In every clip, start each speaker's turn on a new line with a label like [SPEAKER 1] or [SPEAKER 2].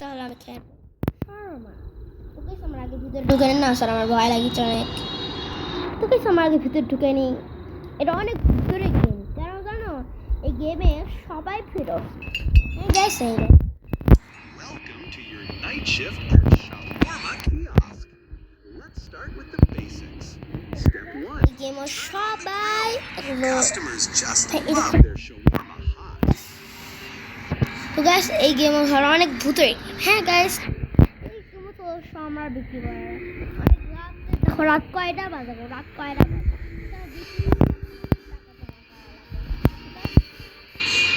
[SPEAKER 1] তাহলে আমি খেয়ে তোকে আমার আগে ভিতরে ঢুকে নি না স্যার আমার ভয় লাগিচ্ছে অনেক তোকে আমার আগে ভিতরে ঢুকে নি এটা অনেক ভিতরে গেম কেন জানো এই গেমে সবাই ফিরো যাই সেই
[SPEAKER 2] Welcome to your night shift at Shawarma Kiosk. Let's start with the basics. Step one.
[SPEAKER 1] এই গেমে সবাই এগুলো
[SPEAKER 2] Customers just
[SPEAKER 1] Hey, it-
[SPEAKER 2] love their shawarma hot.
[SPEAKER 1] তো গ্যাস এই গেমে ধরো অনেক ভূতের হ্যাঁ গ্যাস এই গেমে তো আমার বিক্রি করে। অনেক রাত দেখো রাত কয়টা বাজে রাত কয়টা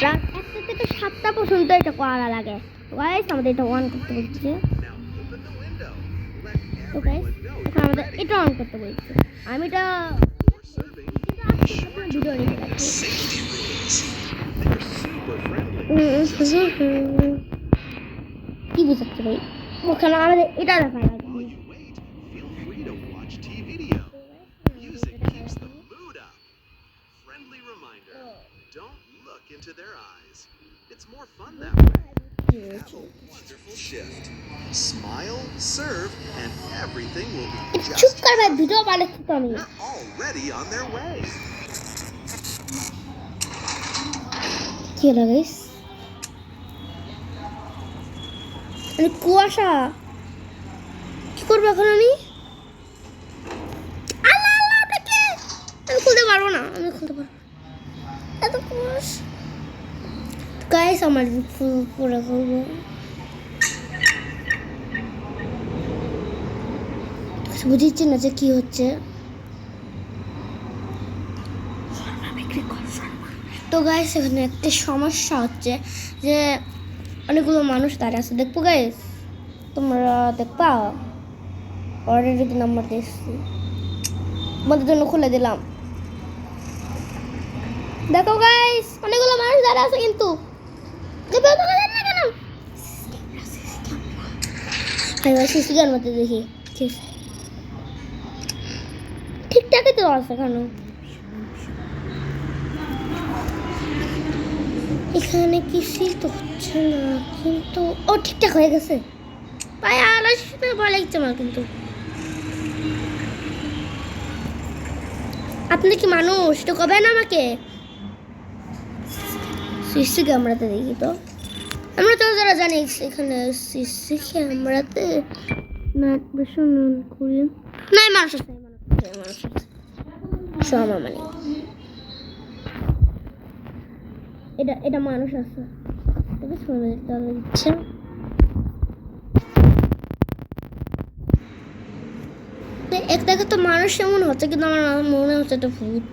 [SPEAKER 1] রাত একটা থেকে সাতটা পর্যন্ত এটা করা লাগে। গাইস আমাদের এটা অন করতে বলছে। তো গাইস এখন আমাদের এটা অন করতে বলছে। আমি এটা ভিডিও নিতে Mm,
[SPEAKER 2] super friendly. he was up
[SPEAKER 1] to. What can I holiday? It doesn't matter.
[SPEAKER 2] While you wait, feel free to watch T-Video. Music keeps the mood up. Friendly reminder, don't look into their eyes. It's more fun that way. Have a wonderful shift. Smile, serve, and everything will be just. Already on their way.
[SPEAKER 1] কি হলো guys মানে কুয়াশা। কি করব এখন আমি? আল্লাহ আমি খুলতে পারব না, আমি খুলতে পারব এত কুয়াশা। গাইস আমার ফুল পুরো করব বুঝিচ্ছি না যে কি হচ্ছে? তো গাইস এখানে একটা সমস্যা হচ্ছে যে অনেকগুলো মানুষ দাঁড়িয়ে আছে। দেখব গাইস তোমরা দেখবা? অলরেডি নাম্বার দিচ্ছি তোমাদের জন্য খুলে দিলাম। দেখো গাইস অনেকগুলো মানুষ দাঁড়িয়ে আছে কিন্তু। দেখো। ঠিকঠাকই তো আছে কেন? এখানে কিছুই তো হচ্ছে না কিন্তু ও ঠিকঠাক হয়ে গেছে। ভাই শুনে ভয় লাগছে আমার কিন্তু। আপনি কি মানুষ? তো কবে না আমাকে? সিসি ক্যামেরাতে দেখি তো। আমরা তো যারা জানি এখানে সিসি ক্যামেরাতে। নাট অন করি। নাই মানুষ আছে মানুষ আছে মানুষ আছে। সব আমার মানে। এটা এটা মানুষ আছে। এটা শুনে তাহলে ইচ্ছে এক দেখে তো মানুষ এমন হচ্ছে, কিন্তু আমার মনে হচ্ছে এটা ভূত।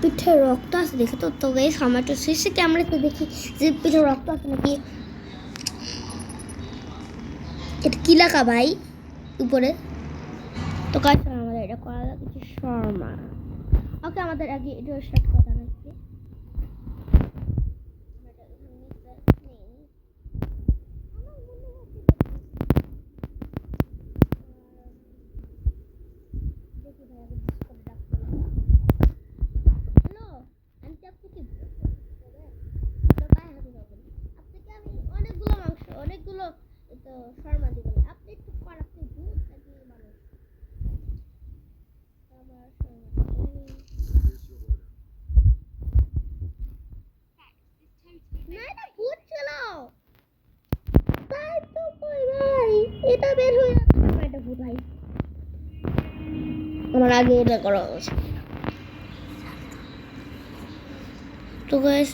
[SPEAKER 1] পিঠে রক্ত। আছে দেখে তো তো এই সময়টা সিসি ক্যামেরাতে দেখি যে পিঠে রক্ত আছে নাকি? এটা কি লেখা ভাই? উপরে। তো কাজ আমাদের এটা করা লাগছে শর্মা। ওকে আমাদের আগে এটা স্টার্ট করা লাগবে হ্যালো আন্টি আপনি কি আপনাকে আমি অনেকগুলো মাংস অনেকগুলো তো শর্মা দিবেন আপনি একটু কর আপনি ভূত নাকি মানুষ আমার শর্মা না এটা ভূত ছিল তাই তো কই ভাই এটা বের হয়ে যাচ্ছে না, এটা ভূত ভাই আমার আগে এটা করা তো গাইস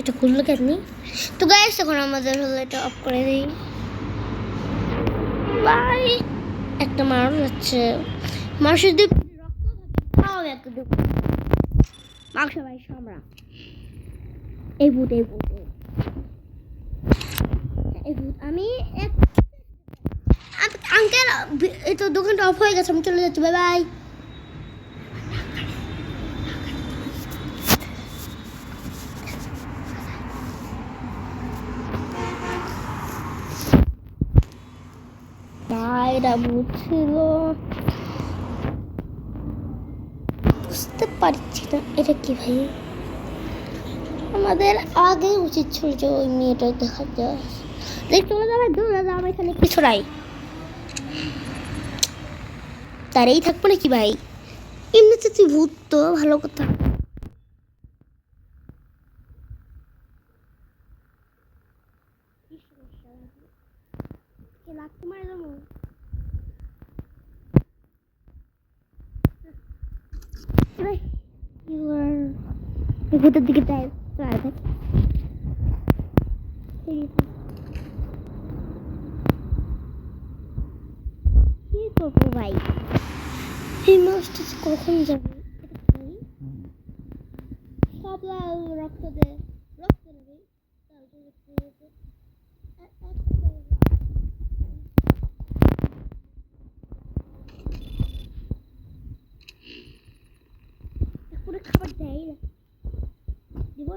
[SPEAKER 1] এটা খুললো কেন তো গাইস এখন আমাদের হলো এটা অফ করে দিই। ভাই একটা মানুষ আছে মানুষের রক্ত তাও দুঃখ মাংস ভাই সামরা এই ভূত এই ভূত এই ভূত। ভূত। আমি এক আঙ্কেল এই তো দোকানটা অফ হয়ে গেছে, আমি চলে যাচ্ছি বাই বাই ভাই এটা ভূত বুঝতে পারছি না, এটা কি ভাই? আমাদের আগে উচিত ছিল যে ওই মেয়েটা দেখা যায়। চলে যাবে যাও আমি এখানে পিছড়াই তারেই থাকব নাকি ভাই? এমনিতে তুই ভূত তো, ভালো কথা। মারে ভূতের দিকে কি করব ভাই? এই মাছটা যে কখন যাবে এটা খাই। সব লাল রক্ত দে রক্ত নেবে তারপরে খেয়ে দে। আর একটা পুরো খাবার দেয় না দিব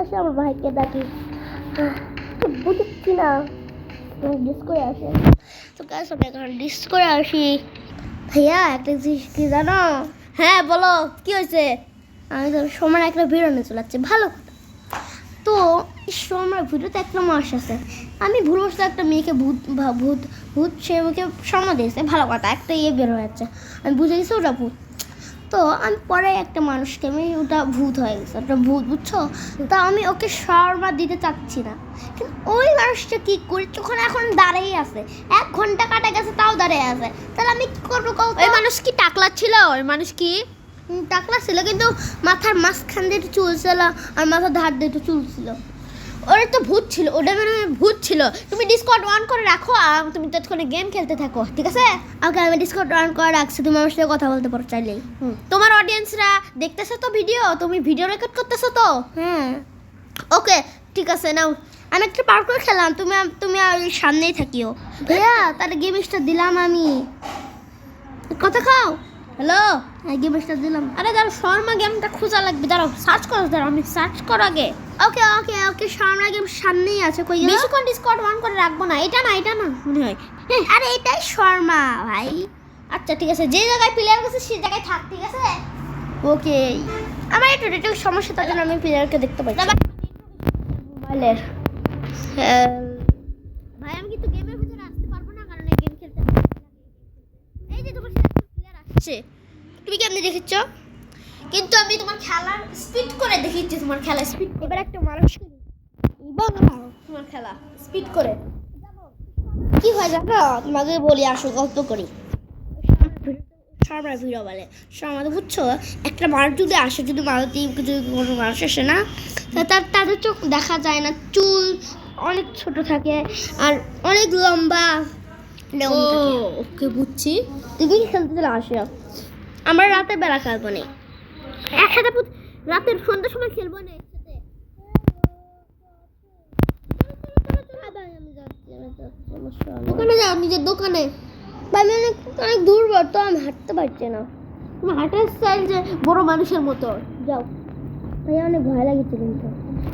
[SPEAKER 1] আসে, আমার ভাইকে ডাকি। বুঝছি না ডিসকোডে আসে। তো গাইস আমি এখন ডিসকোডে আসি। ভাইয়া, একটা জিনিস কি জানো? হ্যাঁ বলো, কি হয়েছে? আমি তো সময় একটা বেরোনো চলাচ্ছে ভালো কথা। তো সময় ভিডিওতে একটা মাস আছে। আমি ভুলবশত একটা মেয়েকে ভূত ভূত ভূত সে আমাকে সময় দিয়েছে, ভালো কথা, একটা ইয়ে বের হয়ে যাচ্ছে আমি বুঝে গেছি ওটা ভূত। তো আমি পরে একটা মানুষকে আমি ওটা ভূত হয়ে গেছে ওটা ভূত বুঝছ? তা আমি ওকে শর্মা দিতে চাচ্ছি না। কিন্তু ওই মানুষটা কি করি? তখন এখন দাঁড়িয়ে আছে এক ঘণ্টা কাটা গেছে তাও দাঁড়িয়ে আছে। তাহলে আমি কি করব
[SPEAKER 3] ওই মানুষ কি টাকলা ছিল? ওই মানুষ কি?
[SPEAKER 1] টাকলা ছিল কিন্তু মাথার মাঝখান দিয়ে চুল ছিল আর মাথার ধার দিয়ে চুল ছিল।
[SPEAKER 3] ওরা তো ভূত ছিল ওটা মানে ভূত ছিল। তুমি ডিসকর্ড অন করে রাখো আর তুমি ততক্ষণে গেম খেলতে থাকো ঠিক আছে?
[SPEAKER 1] ওকে আমি ডিসকর্ড অন করে রাখছি তুমি আমার সাথে কথা বলতে পারো চাইলেই
[SPEAKER 3] হুম। তোমার অডিয়েন্সরা দেখতেছো তো ভিডিও তুমি ভিডিও রেকর্ড করতেছো তো?
[SPEAKER 1] হ্যাঁ
[SPEAKER 3] ওকে ঠিক আছে নাও।
[SPEAKER 1] আমি একটা পার করে খেলাম তুমি তুমি আর ওই সামনেই থাকিও। ভাইয়া তাহলে গেম স্টার দিলাম আমি। কথা খাও
[SPEAKER 3] হ্যালো
[SPEAKER 1] হ্যাঁ গেম স্টার দিলাম।
[SPEAKER 3] আরে দাঁড়াও শর্মা গেমটা খোঁজা লাগবে দাঁড়াও সার্চ করো দাঁড়াও আমি সার্চ করো আগে।
[SPEAKER 1] ওকে ওকে ওকে সামনে গেম সামনেই আছে কই গেল?
[SPEAKER 3] বেশিক্ষণ ডিসকর্ড অন করে রাখব না এটা না এটা না মনে হয়। হ্যাঁ
[SPEAKER 1] আরে এটাই শর্মা ভাই।
[SPEAKER 3] আচ্ছা ঠিক আছে যে জায়গায় প্লেয়ার গেছে সেই জায়গায় থাক ঠিক আছে?
[SPEAKER 1] ওকে আমার একটু একটু সমস্যা তার জন্য আমি প্লেয়ারকে দেখতে পাচ্ছি। মোবাইলের
[SPEAKER 3] ভাই আমি কিন্তু গেমের ভিতরে আসতে পারব না কারণ গেম খেলতে এই যে তোমার সাথে প্লেয়ার আসছে।
[SPEAKER 1] তুমি কেমনি দেখেছ?
[SPEAKER 3] কিন্তু আমি তোমার খেলার স্পিড করে দেখিয়েছি তোমার খেলা স্পিড
[SPEAKER 1] এবার একটা মানুষ
[SPEAKER 3] তোমার খেলা স্পিড করে।
[SPEAKER 1] কি হয় জানো? তোমাকে বলি আসো গল্প করি। শর্মার ভিডিও বলে। শর্মা বুঝছ একটা মানুষ যদি আসে যদি মারুতি যদি কোনো মানুষ আসে না তার তাদের চোখ দেখা যায় না। চুল অনেক ছোট থাকে আর অনেক লম্বা
[SPEAKER 3] ওকে বুঝছি।
[SPEAKER 1] তুমি খেলতে চলে আসো আমরা রাতে বেলা খেলব না।
[SPEAKER 3] একসাথে রাতের সন্ধ্যার সময় খেলব না একসাথে।
[SPEAKER 1] দোকানে যাও নিজের দোকানে। ভাই আমি অনেক অনেক দূর তো আমি হাঁটতে পারছি না।
[SPEAKER 3] তোমার হাঁটার স্টাইল যে বড় মানুষের মতো।
[SPEAKER 1] যাও। ভাই অনেক ভয় লাগছে কিন্তু।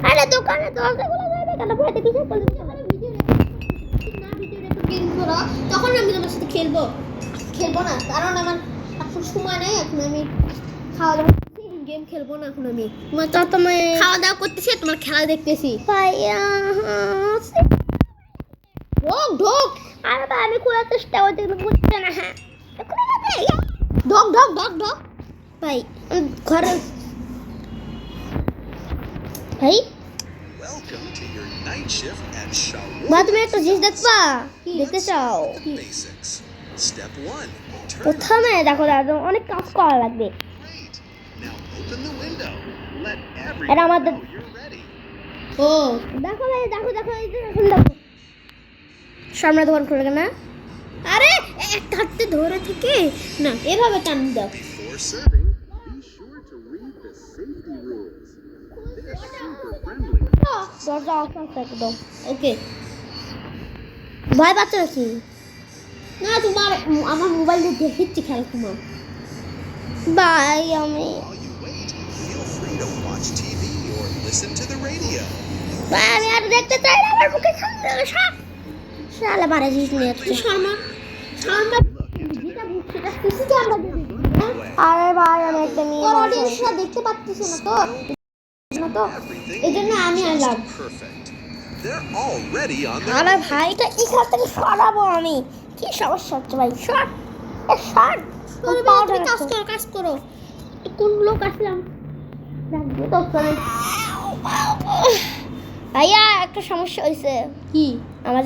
[SPEAKER 1] আরে দোকানে দরজা খোলা না কেন? ভয় দেখি সব বলে
[SPEAKER 3] না ভিডিও রেকর্ড করো তখন আমি তোমার সাথে খেলব। খেলব না কারণ আমার এখন সময় নেই এখন আমি খাওয়া দাওয়া খেলব না এখন আমি।
[SPEAKER 1] তোমার তো
[SPEAKER 3] খাওয়া দাওয়া করতেছি তোমার খেলা দেখতেছি। ঢোক ঢোক।
[SPEAKER 1] আরে আমি খোলার চেষ্টা বুঝছে না হ্যাঁ।
[SPEAKER 3] ঢোক ঢোক ঢোক ঢোক।
[SPEAKER 1] ভাই ঘরে। ভাই। তুমি একটা জিনিস দেখবা? দেখতে চাও?
[SPEAKER 2] Basics. Step one,
[SPEAKER 1] প্রথমে দেখো দাদা অনেক কাজ করা লাগবে। এটা আমাদের.
[SPEAKER 3] ও
[SPEAKER 1] দেখো ভাই দেখো দেখো এই দেখো। সামনে দোকান খুলে না
[SPEAKER 3] আরে একটা হাতে ধরে থেকে। না এভাবে টান দাও.
[SPEAKER 1] দরজা অফ একদম।
[SPEAKER 3] ওকে
[SPEAKER 1] ভয় পাচ্ছ নাকি?
[SPEAKER 3] না তোমার আমার মোবাইল দিয়ে দেখিচ্ছি খেলা তোমার।
[SPEAKER 1] বাই আমি
[SPEAKER 2] you to watch TV or listen to the radio.
[SPEAKER 1] আমি আর দেখতে চাই না আমার সব। শালা মারা জিনিস নিয়ে
[SPEAKER 3] শর্মা। শর্মা?
[SPEAKER 1] আরে ভাই আমি একটা নিয়ে
[SPEAKER 3] তোর অডিয়েন্সরা দেখতে পাচ্ছিস না তো। না তো এই জন্য আমি আনলাম
[SPEAKER 1] আরে ভাইটা এখান থেকে সরাবো আমি। কি সমস্যা হচ্ছে ভাই? সর। সর।
[SPEAKER 3] তুমি কাজ করো কাজ করো। তো কোন লোক আসলাম? রাখব তো করে
[SPEAKER 1] ভাইয়া একটা সমস্যা হয়েছে
[SPEAKER 3] কি?
[SPEAKER 1] আমার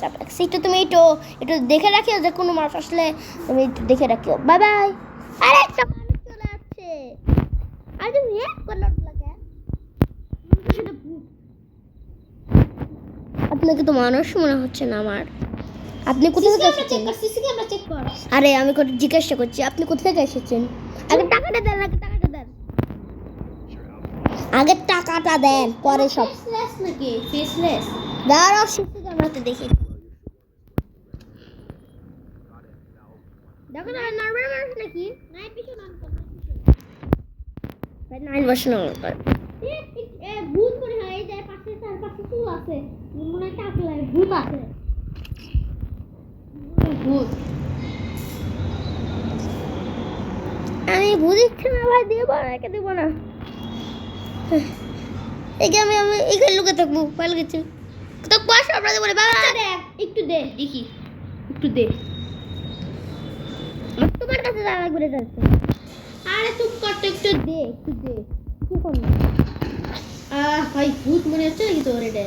[SPEAKER 1] চাপ লাগছে। একটু তুমি একটু একটু দেখে রাখিও যে কোনো মানুষ আসলে তুমি একটু দেখে রাখিও। বাই বাই আরে একটা মানুষ চলে যাচ্ছে আর তুমি এক লাগে। আপনাকে তো মানুষ মনে হচ্ছে না আমার। আপনি কোথা থেকে এসেছেন? আরে আমি জিজ্ঞাসা করছি আপনি কোথা থেকে এসেছেন? আগে টাকাটা দেন আগে দেন আগে টাকাটা দেন পরে সব।
[SPEAKER 3] ফেসলেস নাকি? ফেসলেস
[SPEAKER 1] দাঁড়াও সিসি ক্যামেরাতে দেখি। দেখো না নর্মাল মানুষ নাকি?
[SPEAKER 3] নাই পিছন আন কর
[SPEAKER 1] ভাই নাইন বছর
[SPEAKER 3] এ ভূত মনে হয় এই যে পাশে তার পাশে চুল আছে। মনে হয় ভূত আছে। ভূত।
[SPEAKER 1] আমি বুঝিচ্ছি না ভাই দেবো না একে দেবো না। একে আমি আমি এখানে লুকে থাকব ভালো গেছে। তো কুয়াশা আমরা দেবো রে বাবা
[SPEAKER 3] দেখ একটু দে দেখি। একটু দে।
[SPEAKER 1] তোমার কাছে দাঁড়া ঘুরে যাচ্ছে
[SPEAKER 3] আরে চুপ কর তো একটু দে একটু দে।
[SPEAKER 1] কি করব?
[SPEAKER 3] আহ ভাই ভূত মনে হচ্ছে নাকি তোর এটা?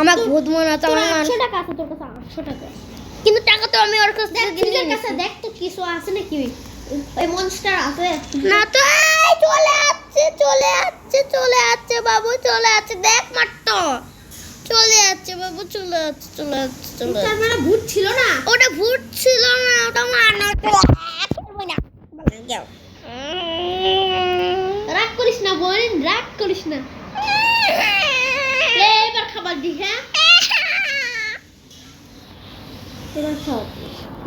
[SPEAKER 1] আমার ভূত মনে হচ্ছে আমার
[SPEAKER 3] আটশো টাকা আছে তোর কাছে আটশো টাকা।
[SPEAKER 1] কিন্তু টাকা তো আমি ওর কাছ নিয়েছি।
[SPEAKER 3] কাছে দেখ তো কিছু আছে নাকি? ওই মনস্টার আছে।
[SPEAKER 1] না তো চলে আসছে চলে আসছে চলে আসছে বাবু চলে আসছে দেখ মাত্র চলে যাচ্ছে বাবু চলে যাচ্ছে চলে যাচ্ছে চলে
[SPEAKER 3] তার মানে ভূত ছিল না?
[SPEAKER 1] ওটা ভূত ছিল না ওটা মানা
[SPEAKER 3] রাগ করিস না বোন রাগ করিস না। এবার খাবার দি হ্যাঁ?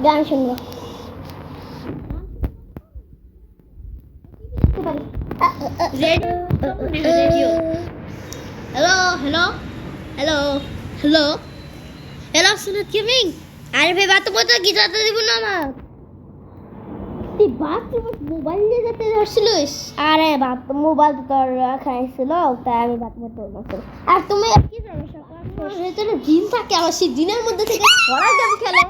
[SPEAKER 1] গান শুনব।
[SPEAKER 3] Radio radio hello hello hello hello hello সুনত gaming
[SPEAKER 1] আরে ভাই বলতে কি যাতে দিব না আমার
[SPEAKER 3] তুই তোমার মোবাইল নিয়ে যেতে ধরছিলিস
[SPEAKER 1] আরে বাপ মোবাইল তো তোর রাখাই ছিল তাই আমি বলতে বলতে আর তুমি কি সমস্যা
[SPEAKER 3] তোর ভেতরে জিন থাকে আবার সেই জিনের মধ্যে থেকে ছড়া গেম খেলে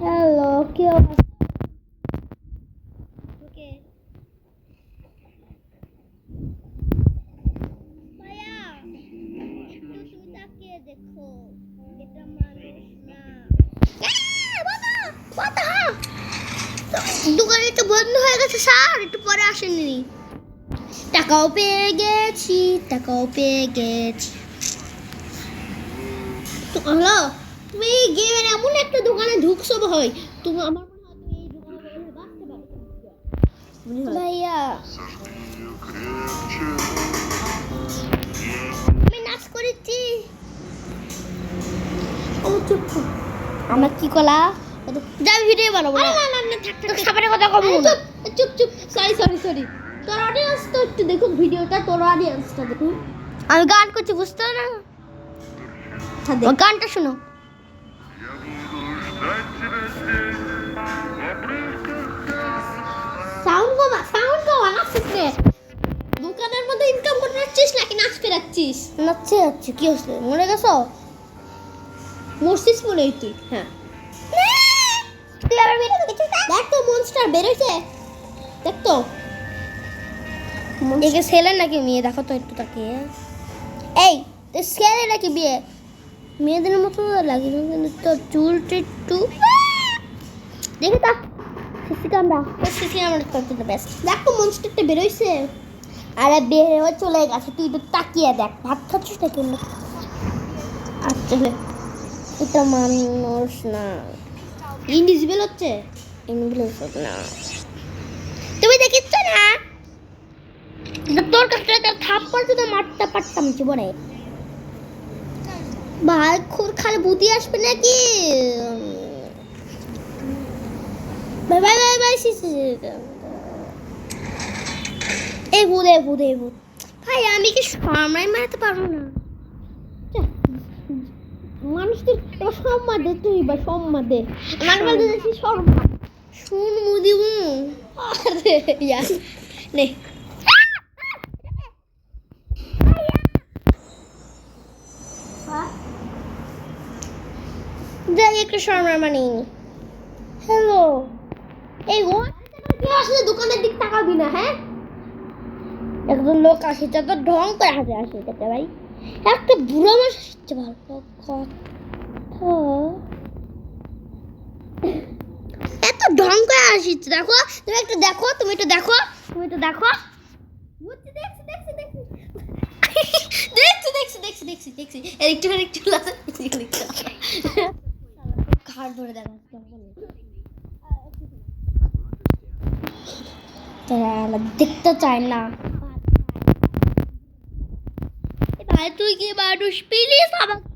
[SPEAKER 1] হ্যালো কি অবস্থা ভাইয়া একটু তুমি তাকিয়ে দেখো এটা মানুষ না দোকান একটু বন্ধ হয়ে গেছে স্যার একটু পরে আসেনি টাকাও পেয়ে গেছি টাকাও পেয়ে গেছি।
[SPEAKER 3] হ্যালো তুমি গেমের এমন একটা দোকানে ঢুকছো ভাই তুমি আমার
[SPEAKER 1] ভাইয়া। আমি নাচ করেছি।
[SPEAKER 3] চুপ
[SPEAKER 1] আমার কি কলা? যা ভিডিও বানাবো না।
[SPEAKER 3] না না থাক থাক
[SPEAKER 1] তোর কথা
[SPEAKER 3] চুপ চুপ চুপ। সরি সরি সরি তোর অডিয়েন্স তো একটু দেখুক ভিডিওটা তোর অডিয়েন্সটা দেখুন
[SPEAKER 1] আমি গান করছি বুঝতে না?
[SPEAKER 3] হ্যাঁ
[SPEAKER 1] গানটা শোনো।
[SPEAKER 3] সাউন্ড কমা সাউন্ড কমা নাচছিস রে দোকানের মধ্যে ইনকাম করে যাচ্ছিস নাকি নাচ ফেরাচ্ছিস
[SPEAKER 1] নাচছে যাচ্ছে কি হচ্ছে মনে গেছো?
[SPEAKER 3] মরছিস মনে তুই হ্যাঁ।
[SPEAKER 1] তুই আবার দেখছিস না
[SPEAKER 3] দেখ তো মনস্টার বেরোইছে। দেখ তো।
[SPEAKER 1] একে ছেলে নাকি মেয়ে? দেখো তো একটু তাকিয়ে। এই ছেলে নাকি বিয়ে? মেয়েদের মতো তো লাগে কিন্তু তোর চুলটা একটু দেখে তা সিসি ক্যামেরা। সিসি ক্যামেরা তো বেস্ট
[SPEAKER 3] দেখ তো মনস্টারটা বেরোইছে
[SPEAKER 1] আরে, বের চলে গেছে। তুই একটু তাকিয়ে দেখ। ভাত খাচ্ছিস না আচ্ছা এটা মানুষ না।
[SPEAKER 3] ইনভিজিবল হচ্ছে?
[SPEAKER 1] ইংলিশ না। তুমি দেখিচ্ছ না? তোর কাছে থাপ্পড় যদি মারতে পারতাম জীবনে। ভাই খুব খালি বুদ্ধি আসবে নাকি? বাই বাই বাই এই ভূত এই ভূত এই ভূত। ভাই আমি কি সামরাই মারতে পারব না?
[SPEAKER 3] মানুষদের সম্মান দে তুই বা সম্মান। দে আমার বলতে সম্মান।
[SPEAKER 1] শুন মুদি মু
[SPEAKER 3] আরে ইয়ার নে
[SPEAKER 1] যাই
[SPEAKER 3] হ্যাঁ?
[SPEAKER 1] আসে এত ঢং করে আসছে দেখো, তুমি একটু দেখো, তুমি একটু দেখো, তুমি একটু দেখো।
[SPEAKER 3] দেখছি দেখছি দেখছি। দেখছি দেখছি দেখছি দেখছি দেখছি। একটু একটু লাসে
[SPEAKER 1] ঘাড় ধরে দেখো তারা আমার দেখতে চায় না এ ভাই তুই কি মানুষ প্লিজ আমাকে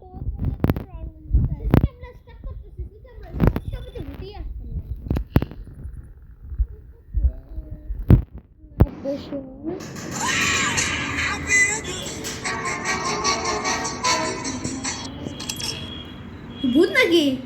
[SPEAKER 3] ভূত নাকি
[SPEAKER 1] না আমার তো দেখে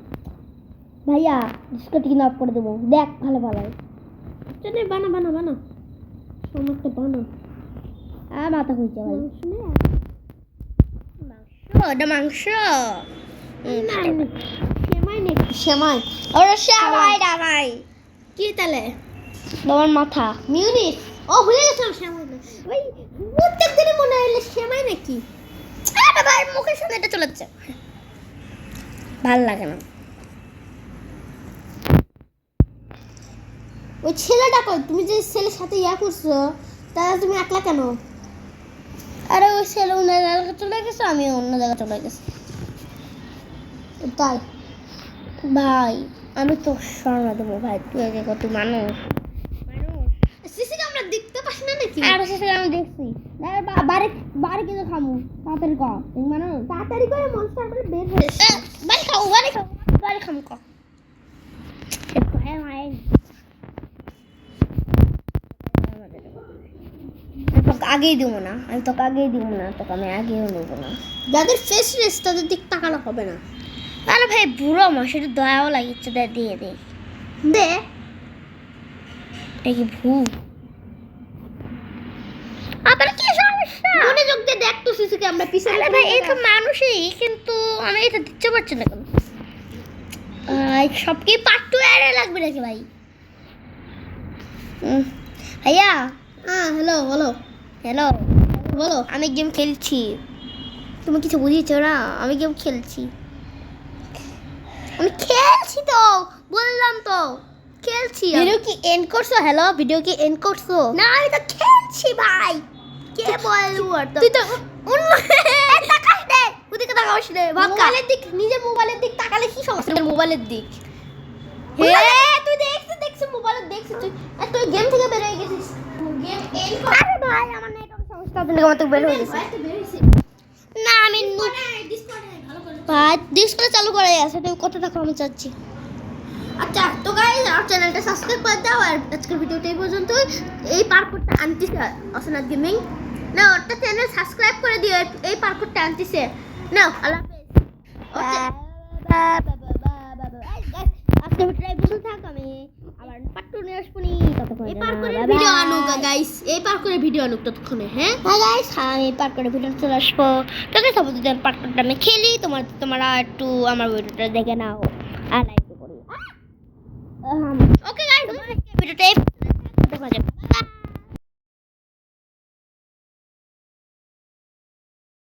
[SPEAKER 1] ভাইয়া ডিস্কোটিক অফ করে দেবো। দেখ ভালো ভালো।
[SPEAKER 3] চলে বানা বানা বানা। সমাজটা বানা।
[SPEAKER 1] আর মাথা খুঁজছে ভাই।
[SPEAKER 3] শুনে
[SPEAKER 1] মাংস ওটা মাংস।
[SPEAKER 3] নাকি সেমাই
[SPEAKER 1] ওরা সবাই ডাবাই
[SPEAKER 3] কি তাহলে?
[SPEAKER 1] তোমার মাথা।
[SPEAKER 3] মিউনিস। ও ভুলে গেছিলাম সেমাই না। ওই প্রত্যেক দিনই মনে হইলে সেমাই নাকি?
[SPEAKER 1] ভাই মুখের সামনে এটা চলে যাচ্ছে। ভালো লাগে না।
[SPEAKER 3] ওই ছেলেটা কই? তুমি যে ছেলের সাথে ইয়া করছ তাহলে তুমি একলা কেন?
[SPEAKER 1] আরে ওই ছেলে অন্য জায়গায় চলে গেছে আমি অন্য জায়গায় চলে গেছি।
[SPEAKER 3] তাই?
[SPEAKER 1] ভাই আমি তো শর্মা দেবো ভাই তুই আগে কত মানুষ।
[SPEAKER 3] সিসি আমরা দেখতে পাস না নাকি?
[SPEAKER 1] আর দেখছি। বা- বাড়ি বাড়ি কিন্তু খামু তাড়াতাড়ি মানুষ
[SPEAKER 3] তাড়াতাড়ি করে মনস্টার করে বের হয়ে
[SPEAKER 1] বাড়ি খাও বাড়ি খাও বাড়ি খাম ক আমি তোকে আগেই দিব না। আমি তোকে আগেই দিব না তোকে আমি আগেও নেব না।
[SPEAKER 3] যাদের ফেস রেস তাদের দিক তাকানো হবে না।
[SPEAKER 1] আরে ভাই বুড়ো আমার সেটা দয়াও লাগিচ্ছে দে দিয়ে দে।
[SPEAKER 3] দে।
[SPEAKER 1] এটা কি ভূত আবার কি সমস্যা?
[SPEAKER 3] মনোযোগ দিয়ে দেখ তো সিসিকে আমরা পিছনে
[SPEAKER 1] আরে ভাই মানুষই কিন্তু আমি এটা দিতে পারছি না কেন? আহ, সব কি পার্ট টু এর লাগবে নাকি ভাই? ভাইয়া?
[SPEAKER 3] হ্যাঁ হ্যালো বলো।
[SPEAKER 1] হ্যালো
[SPEAKER 3] বলো
[SPEAKER 1] আমি গেম খেলছি। তুমি কিছু বুঝিয়েছো না? আমি গেম খেলছি। আমি খেলছি তো বললাম তো। খেলছি
[SPEAKER 3] ভিডিও কি এন্ড করছ? হ্যালো ভিডিও কি এন্ড করছ?
[SPEAKER 1] না আমি তো খেলছি ভাই। কে বলব
[SPEAKER 3] তুই তো
[SPEAKER 1] ওদিকে তাকাস
[SPEAKER 3] মোবাইলের দিক নিজের মোবাইলের দিক তাকালে কি সমস্যা? মোবাইলের দিক। হে তুই মোবাইলে দেখছিস তুই তুই গেম থেকে বের হয়ে গেছিস গেম এন্ড
[SPEAKER 1] আরে ভাই আমার নেটওয়ার্ক সমস্যা তুমি আমার তো বের হয়ে গেছে না আমি নু-
[SPEAKER 3] ডিসকাউন্ট ভালো করে
[SPEAKER 1] ভাই ডিসপ্লে চালু করে আছে তুমি কত টাকা আমি চাচ্ছি
[SPEAKER 3] আচ্ছা তো গাইস আমার চ্যানেলটা সাবস্ক্রাইব করে দাও আর আজকের ভিডিওটা এই পর্যন্ত এই পার্কটা আনতিছে অসনাথ গেমিং না ওটা চ্যানেল সাবস্ক্রাইব করে দিও এই- এই পার্কটা আনতিছে না আল্লাহ হাফেজ
[SPEAKER 1] থাক আমি আবার পাট্টু নিয়ে আসব নি। ততক্ষণ
[SPEAKER 3] এই পার্কের ভিডিও আনুক গাইস এই পার্কের ভিডিও আনুক ততক্ষণে হ্যাঁ?
[SPEAKER 1] হ্যাঁ গাইস আমি পার্ক করে ভিডিও চলে আসব। সব যদি পার্ক করতে আমি খেলি তোমার তোমরা একটু আমার ভিডিওটা দেখে নাও। আর লাইক করি।
[SPEAKER 3] ওকে গাইস
[SPEAKER 1] ভিডিওটা